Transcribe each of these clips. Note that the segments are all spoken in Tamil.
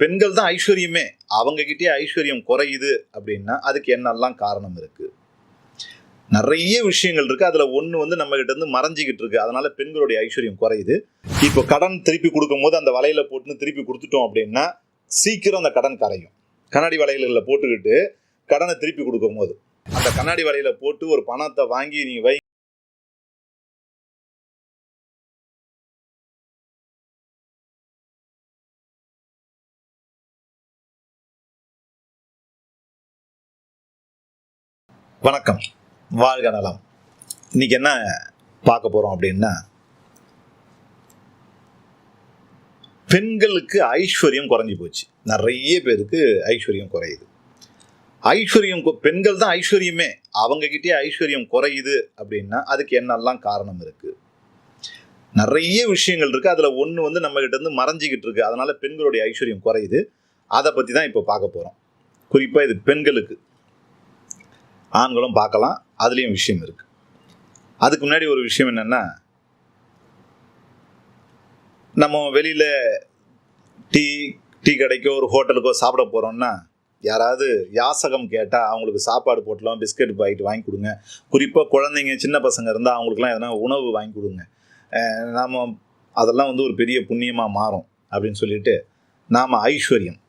பெண்கள் தான் ஐஸ்வர்யமே. அவங்கக்கிட்டே ஐஸ்வர்யம் குறையுது அப்படின்னா அதுக்கு என்னெல்லாம் காரணம் இருக்குது நிறைய விஷயங்கள் இருக்குது அதில் ஒன்று வந்து நம்ம இருந்து மறைஞ்சிக்கிட்டு இருக்கு. அதனால் பெண்களுடைய ஐஸ்வர்யம் குறையுது. இப்போ கடன் திருப்பி கொடுக்கும் போது அந்த வலையில் போட்டுன்னு திருப்பி கொடுத்துட்டோம் அப்படின்னா சீக்கிரம் அந்த கடன் கரையும். கண்ணாடி வலையில போட்டுக்கிட்டு கடனை திருப்பி கொடுக்கும் போது அந்த கண்ணாடி வலையில் போட்டு ஒரு பணத்தை வாங்கி நீ வை வணக்கம். வாழ்க நலம். இன்னைக்கு என்ன பார்க்க போறோம் அப்படின்னா பெண்களுக்கு ஐஸ்வர்யம் குறைஞ்சி போச்சு. நிறைய பேருக்கு ஐஸ்வர்யம் குறையுது. ஐஸ்வர்யம் பெண்கள் தான் ஐஸ்வர்யமே. அவங்க கிட்டே ஐஸ்வர்யம் குறையுது அப்படின்னா அதுக்கு என்னெல்லாம் காரணம் இருக்கு? நிறைய விஷயங்கள் இருக்கு. அதில் ஒன்று வந்து நம்ம கிட்ட இருந்து மறைஞ்சிக்கிட்டு இருக்கு. அதனால பெண்களுடைய ஐஸ்வர்யம் குறையுது. அதை பற்றி தான் இப்போ பார்க்க போகிறோம் குறிப்பாக இது பெண்களுக்கு. ஆண்களும் பார்க்கலாம் அதுலேயும் விஷயம் இருக்கு. அதுக்கு முன்னாடி ஒரு விஷயம் என்னென்னா நம்ம வெளியில் டீ டீ கடைக்கோ ஒரு ஹோட்டலுக்கோ சாப்பிட போகிறோம்னா யாராவது யாசகம் கேட்டால் அவங்களுக்கு சாப்பாடு போட்டலாம் பிஸ்கட் பாக்கெட் வாங்கி கொடுங்க. குறிப்பாக குழந்தைங்க சின்ன பசங்க இருந்தால் அவங்களுக்குலாம் எதனா உணவு வாங்கி கொடுங்க. நாம் அதெல்லாம் வந்து ஒரு பெரிய புண்ணியமாக மாறும் அப்படின்னு சொல்லிட்டு நாம் ஐஸ்வர்யம்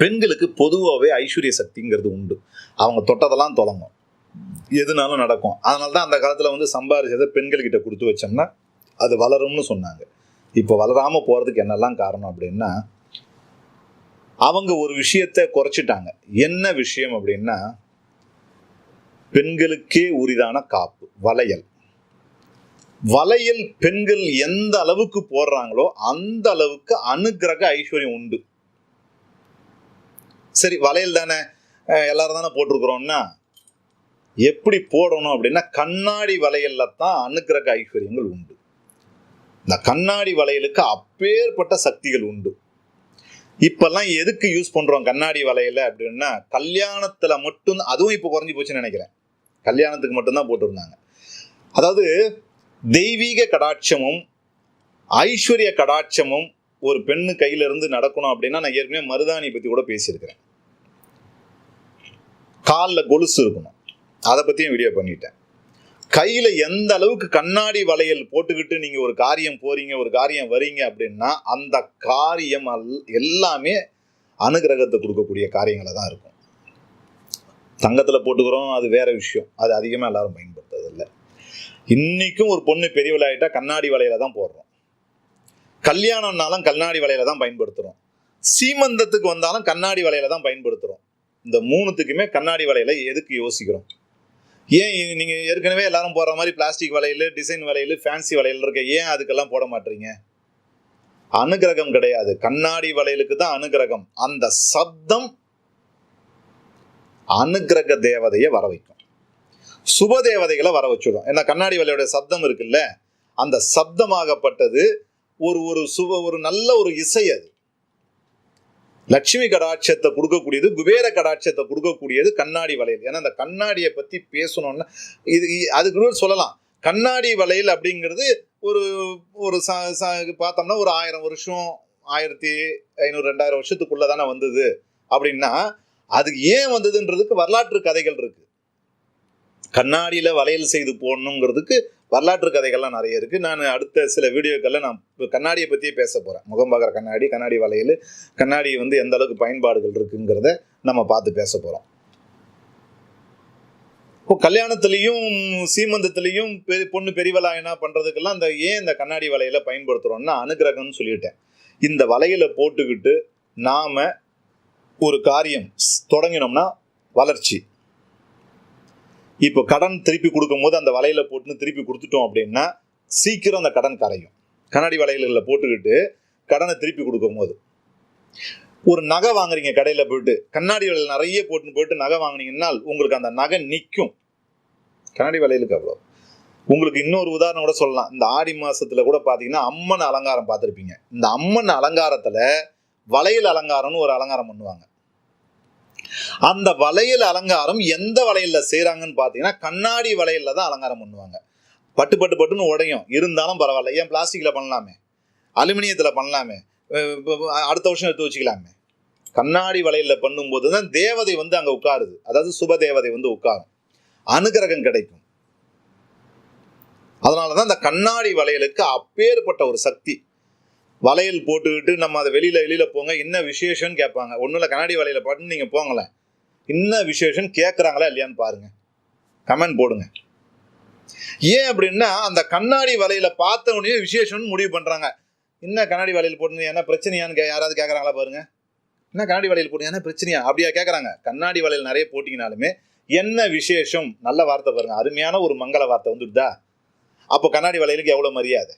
பெண்களுக்கு பொதுவாகவே ஐஸ்வர்ய சக்திங்கிறது உண்டு. அவங்க தொட்டதெல்லாம் தொடங்கும் எதுனாலும் நடக்கும். அதனால தான் அந்த காலத்தில் வந்து சம்பாரிச்சதை பெண்கள்கிட்ட கொடுத்து வச்சோம்னா அது வளரும்னு சொன்னாங்க. இப்போ வளராமல் போகிறதுக்கு என்னெல்லாம் காரணம் அப்படின்னா அவங்க ஒரு விஷயத்தை குறைச்சிட்டாங்க. என்ன விஷயம் அப்படின்னா பெண்களுக்கே உரிதான காப்பு வளையல். வளையல் பெண்கள் எந்த அளவுக்கு போடுறாங்களோ அந்த அளவுக்கு அனுகிரக ஐஸ்வர்யம் உண்டு. சரி வளையல் தானே எல்லாரும் தானே போட்டிருக்கிறோம்னா எப்படி போடணும் அப்படின்னா கண்ணாடி வளையல்ல தான் அனுக்கிரக ஐஸ்வர்யங்கள் உண்டு. இந்த கண்ணாடி வளையலுக்கு அப்பேற்பட்ட சக்திகள் உண்டு. இப்பெல்லாம் எதுக்கு யூஸ் பண்றோம் கண்ணாடி வளையல அப்படின்னா கல்யாணத்துல மட்டும் அதுவும் இப்போ குறைஞ்சி போச்சுன்னு நினைக்கிறேன். கல்யாணத்துக்கு மட்டும்தான் போட்டிருந்தாங்க. அதாவது தெய்வீக கடாட்சமும் ஐஸ்வர்ய கடாட்சமும் ஒரு பெண்ணு கையில இருந்து நடக்கணும் அப்படின்னா நான் ஏற்கனவே மருதாணி பத்தி கூட பேசியிருக்கிறேன். காலில் கொலுசு இருக்கணும். அதை பற்றியும் வீடியோ பண்ணிட்டேன். கையில் எந்த அளவுக்கு கண்ணாடி வளையல் போட்டுக்கிட்டு நீங்கள் ஒரு காரியம் போறீங்க ஒரு காரியம் வரீங்க அப்படின்னா அந்த காரியம் அல்- எல்லாமே அனுகிரகத்தை கொடுக்கக்கூடிய காரியங்களை தான் இருக்கும். தங்கத்தில் போட்டுக்கிறோம் அது வேற விஷயம். அது அதிகமாக எல்லாரும் பயன்படுத்துறது இல்லை இன்னைக்கும் ஒரு பொண்ணு பெரியவளாயிட்டா கண்ணாடி வலையில தான் போடுறோம். கல்யாணம்னாலும் கண்ணாடி வலையில தான் பயன்படுத்துகிறோம் சீமந்தத்துக்கு வந்தாலும் கண்ணாடி வலையில தான் பயன்படுத்துகிறோம் இந்த மூணுத்துக்குமே கண்ணாடி வலையில எதுக்கு யோசிக்கிறோம்? ஏன் நீங்கள் நீங்க ஏற்கனவே எல்லாரும் போற மாதிரி பிளாஸ்டிக் வளையல் டிசைன் வளையல் ஃபேன்சி வளையல் இருக்க. ஏன் அதுக்கெல்லாம் போட மாட்டீங்க? அனுகிரகம் கிடையாது. கண்ணாடி வலையலுக்கு தான் அனுகிரகம். அந்த சப்தம் அனுகிரக தேவதையை வர வைக்கும். சுப தேவதைகளை வர வச்சுடும். ஏன்னா கண்ணாடி வலையோட சப்தம் இருக்குல்ல? அந்த சப்தமாகப்பட்டது ஒரு ஒரு சுப ஒரு நல்ல ஒரு இசை அது. லட்சுமி கடாட்சத்தை கொடுக்கக்கூடியது குபேர கடாட்சத்தை கொடுக்கக்கூடியது கண்ணாடி வளையல். ஏன்னா அந்த கண்ணாடியை பற்றி பேசணும்னா இது அதுக்குன்னு அதுக்கு சொல்லலாம். கண்ணாடி வளையல் அப்படிங்கிறது ஒரு ஒரு பார்த்தோம்னா ஒரு ஆயிரம் வருஷம் ஆயிரத்தி ஐநூறு ரெண்டாயிரம் வருஷத்துக்குள்ளே தானே வந்தது அப்படின்னா அதுக்கு ஏன் வந்ததுன்றதுக்கு வரலாற்று கதைகள் இருக்குது கண்ணாடியில் வளையல் செய்து போடணுங்கிறதுக்கு வரலாற்று கதைகள்லாம் நிறைய இருக்குது நான் அடுத்த சில வீடியோக்களில் நான் கண்ணாடியை பற்றியே பேச போகிறேன் முகம் பார்க்குற கண்ணாடி கண்ணாடி வளையல். கண்ணாடி வந்து எந்த அளவுக்கு பயன்பாடுகள் இருக்குங்கிறத நம்ம பார்த்து பேச போகிறோம் இப்போ கல்யாணத்துலேயும் சீமந்தத்துலேயும் பெரிய பொண்ணு பெரிவலா என்ன பண்ணுறதுக்கெல்லாம் இந்த ஏன் இந்த கண்ணாடி வலையில் பயன்படுத்துகிறோம்னா அனுகிரகம்னு சொல்லிட்டேன். இந்த வலையில் போட்டுக்கிட்டு நாம் ஒரு காரியம் தொடங்கினோம்னா வளர்ச்சி. இப்போ கடன் திருப்பி கொடுக்கும்போது அந்த வலையில போட்டுன்னு திருப்பி கொடுத்துட்டோம் அப்படின்னா சீக்கிரம் அந்த கடன் கரையும். கண்ணாடி வலைகளில் போட்டுக்கிட்டு கடனை திருப்பி கொடுக்கும்போது. ஒரு நகை வாங்குறீங்க கடையில் போயிட்டு கண்ணாடி வலையில் நிறைய போட்டுன்னு போயிட்டு நகை வாங்கினீங்கன்னா உங்களுக்கு அந்த நகை நிற்கும் கண்ணாடி வளையலுக்கு அவ்வளோ உங்களுக்கு இன்னொரு உதாரணம் கூட சொல்லலாம். இந்த ஆடி மாசத்துல கூட பார்த்தீங்கன்னா அம்மன் அலங்காரம் பார்த்துருப்பீங்க. இந்த அம்மன் அலங்காரத்தில் வளையல் அலங்காரம்னு ஒரு அலங்காரம் பண்ணுவாங்க. அந்த வளையல் அலங்காரம் எந்த வளையல்ல செய்கிறாங்கன்னு பார்த்தீங்கன்னா கண்ணாடி வளையல்ல தான் அலங்காரம் பண்ணுவாங்க. பட்டு பட்டு பட்டுன்னு உடையும். இருந்தாலும் பரவாயில்ல. ஏன் பிளாஸ்டிக்கில் பண்ணலாமே? அலுமினியத்தில் பண்ணலாமே? அடுத்த வருஷம் எடுத்து வச்சுக்கலாமே? கண்ணாடி வளையலில் பண்ணும்போது தான் தேவதை வந்து அங்கே உட்காருது. அதாவது சுப தேவதை வந்து உட்காரும். அனுகிரகம் கிடைக்கும். அதனால தான் அந்த கண்ணாடி வளையலுக்கு அப்பேற்பட்ட ஒரு சக்தி. வளையல் போட்டுக்கிட்டு நம்ம அதை வெளியில் வெளியில் போங்க. என்ன விசேஷம்னு கேட்பாங்க. ஒன்றும் இல்லை கண்ணாடி வலையில் பாட்டு நீங்கள் போங்களேன். என்ன விசேஷம் கேட்குறாங்களா இல்லையான்னு பாருங்க. கமெண்ட் போடுங்க. ஏன் அப்படின்னா அந்த கண்ணாடி வலையில பார்த்த உடனே விசேஷம்னு முடிவு பண்ணுறாங்க என்ன கண்ணாடி வலையில் போட்டு என்ன பிரச்சனையான்னு கே யாராவது கேட்குறாங்களா பாருங்க. என்ன கண்ணாடி வலையில் போட்டு என்ன பிரச்சனையா? அப்படியா கேட்குறாங்க. கண்ணாடி வலையில் நிறைய போட்டிங்கனாலுமே என்ன விசேஷம்? நல்ல வார்த்தை பாருங்க. அருமையான ஒரு மங்கள வார்த்தை வந்துடுதா? அப்போ கண்ணாடி வலையிலுக்கு எவ்வளோ மரியாதை?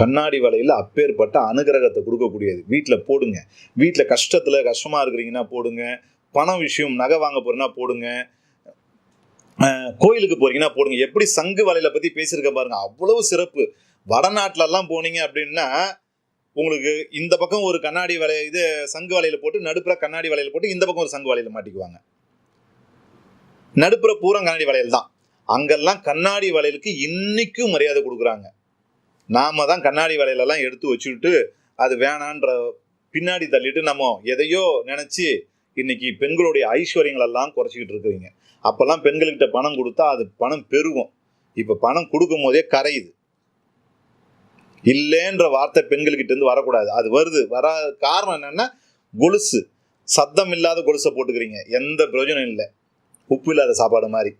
கண்ணாடி வலையில் அப்பேற்பட்ட அனுகிரகத்தை கொடுக்கக்கூடியது. வீட்டில் போடுங்க. வீட்டில் கஷ்டத்தில் கஷ்டமாக இருக்கிறீங்கன்னா போடுங்க. பணம் விஷயம் நகை வாங்க போகிறீங்கன்னா போடுங்க. கோயிலுக்கு போகிறீங்கன்னா போடுங்க. எப்படி சங்கு வலையில பற்றி பேசியிருக்க பாருங்க. அவ்வளவு சிறப்பு. வடநாட்டிலலாம் போனீங்க அப்படின்னா உங்களுக்கு இந்த பக்கம் ஒரு கண்ணாடி வலை இது சங்கு வலையில் போட்டு நடுப்புற கண்ணாடி வலையில் போட்டு இந்த பக்கம் ஒரு சங்கு வலையில் மாட்டிக்குவாங்க. நடுப்புற பூரா கண்ணாடி வளையல் தான் அங்கெல்லாம் கண்ணாடி வளையலுக்கு இன்னைக்கும் மரியாதை கொடுக்குறாங்க. நாம் தான் கண்ணாடி வலையிலலாம் எடுத்து வச்சுக்கிட்டு அது வேணான்ற பின்னாடி தள்ளிட்டு நம்ம எதையோ நினச்சி இன்னைக்கு பெண்களுடைய ஐஸ்வர்யங்களெல்லாம் குறைச்சிக்கிட்டு இருக்கிறீங்க. அப்போல்லாம் பெண்கள்கிட்ட பணம் கொடுத்தா அது பணம் பெருகும். இப்போ பணம் கொடுக்கும் போதே கரையுது. இல்லைன்ற வார்த்தை பெண்கள்கிட்டேருந்து வரக்கூடாது. அது வருது. வர காரணம் என்னென்னா கொலுசு. சத்தம் இல்லாத கொலுசை போட்டுக்கிறீங்க. எந்த பிரயோஜனம் இல்லை. உப்பு இல்லாத சாப்பாடு மாதிரி.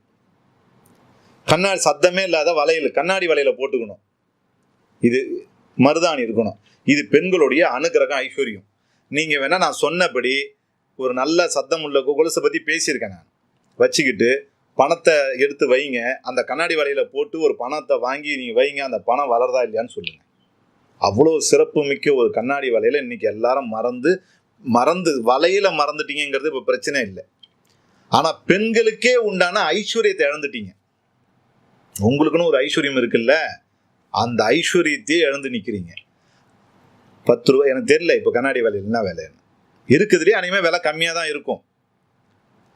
கண்ணாடி சத்தமே இல்லாத வளையல் கண்ணாடி வலையில் போட்டுக்கணும். இது மருதாணி இருக்கணும். இது பெண்களுடைய அனுகிரகம் ஐஸ்வர்யம். நீங்கள் வேணால் நான் சொன்னபடி ஒரு நல்ல சத்தம் உள்ள கொலுசை பற்றி பேசியிருக்கேன் நான். வச்சுக்கிட்டு பணத்தை எடுத்து வைங்க. அந்த கண்ணாடி வலையில் போட்டு ஒரு பணத்தை வாங்கி நீங்கள் வைங்க. அந்த பணம் வளருதா இல்லையான்னு சொல்லுங்கள் அவ்வளோ சிறப்பு மிக்க ஒரு கண்ணாடி வலையில் இன்னைக்கு எல்லாரும் மறந்து மறந்து வலையில் மறந்துட்டீங்கிறது இப்போ பிரச்சனை இல்லை. ஆனால் பெண்களுக்கே உண்டான ஐஸ்வர்யத்தை இழந்துட்டீங்க. உங்களுக்குன்னு ஒரு ஐஸ்வர்யம் இருக்குல்ல? அந்த ஐஸ்வர்யத்தையே இழந்து நிற்கிறீங்க பத்து ரூபா எனக்கு தெரியல இப்போ கண்ணாடி வேலையில் என்ன விலைன்னு. இருக்குதுலேயே அனிமே விலை கம்மியாக தான் இருக்கும்.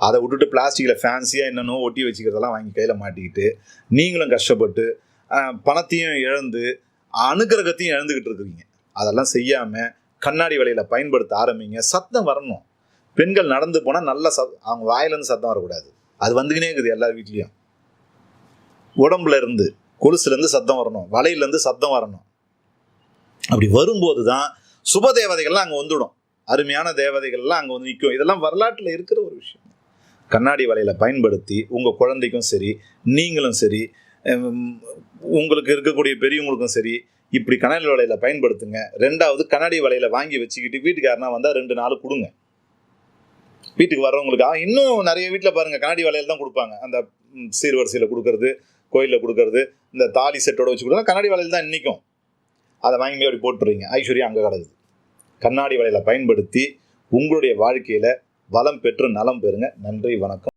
அதை விட்டுட்டு பிளாஸ்டிக்கில் ஃபேன்சியாக என்னென்னோ ஒட்டி வச்சுக்கிறதெல்லாம் வாங்கி கையில் மாட்டிக்கிட்டு நீங்களும் கஷ்டப்பட்டு பணத்தையும் இழந்து அனுகிரகத்தையும் இழந்துக்கிட்டு இருக்கிறீங்க. அதெல்லாம் செய்யாமல் கண்ணாடி வலையில் பயன்படுத்த ஆரம்பிங்க. சத்தம் வரணும். பெண்கள் நடந்து போனால் நல்ல சத் அவங்க வாயிலேருந்து சத்தம் வரக்கூடாது. அது வந்துக்கினே இருக்குது எல்லார் வீட்லேயும். உடம்புல இருந்து. கொலுசுலேருந்து சத்தம் வரணும் வலையிலேருந்து சத்தம் வரணும். அப்படி வரும்போது தான் சுப தேவதைகள்லாம் அங்கே வந்துடும். அருமையான தேவதைகள்லாம் அங்கே வந்து நிற்கும். இதெல்லாம் வரலாற்றில் இருக்கிற ஒரு விஷயம். கண்ணாடி வலையில் பயன்படுத்தி உங்கள் குழந்தைக்கும் சரி நீங்களும் சரி உங்களுக்கு இருக்கக்கூடிய பெரியவங்களுக்கும் சரி இப்படி கண்ணாடி வலையில் பயன்படுத்துங்க. ரெண்டாவது கண்ணாடி வலையில் வாங்கி வச்சுக்கிட்டு வீட்டுக்காரனா வந்தால் ரெண்டு நாள் கொடுங்க. வீட்டுக்கு வர்றவங்களுக்கு ஆ, இன்னும் நிறைய வீட்டில் பாருங்கள் கண்ணாடி வலையில் தான் கொடுப்பாங்க. அந்த சீர்வரிசையில் கொடுக்கறது கோயிலில் கொடுக்கறது இந்த தாலி செட்டோட வச்சு கொடுத்தா கண்ணாடி வலையில் தான் நிற்கும் அதை வாங்கி போய் அப்படி போட்டுறீங்க. ஐஸ்வர்யா அங்கே கிடக்குது. கண்ணாடி வலையில் பயன்படுத்தி உங்களுடைய வாழ்க்கையில் வளம் பெற்று நலம் பெறுங்க. நன்றி வணக்கம்.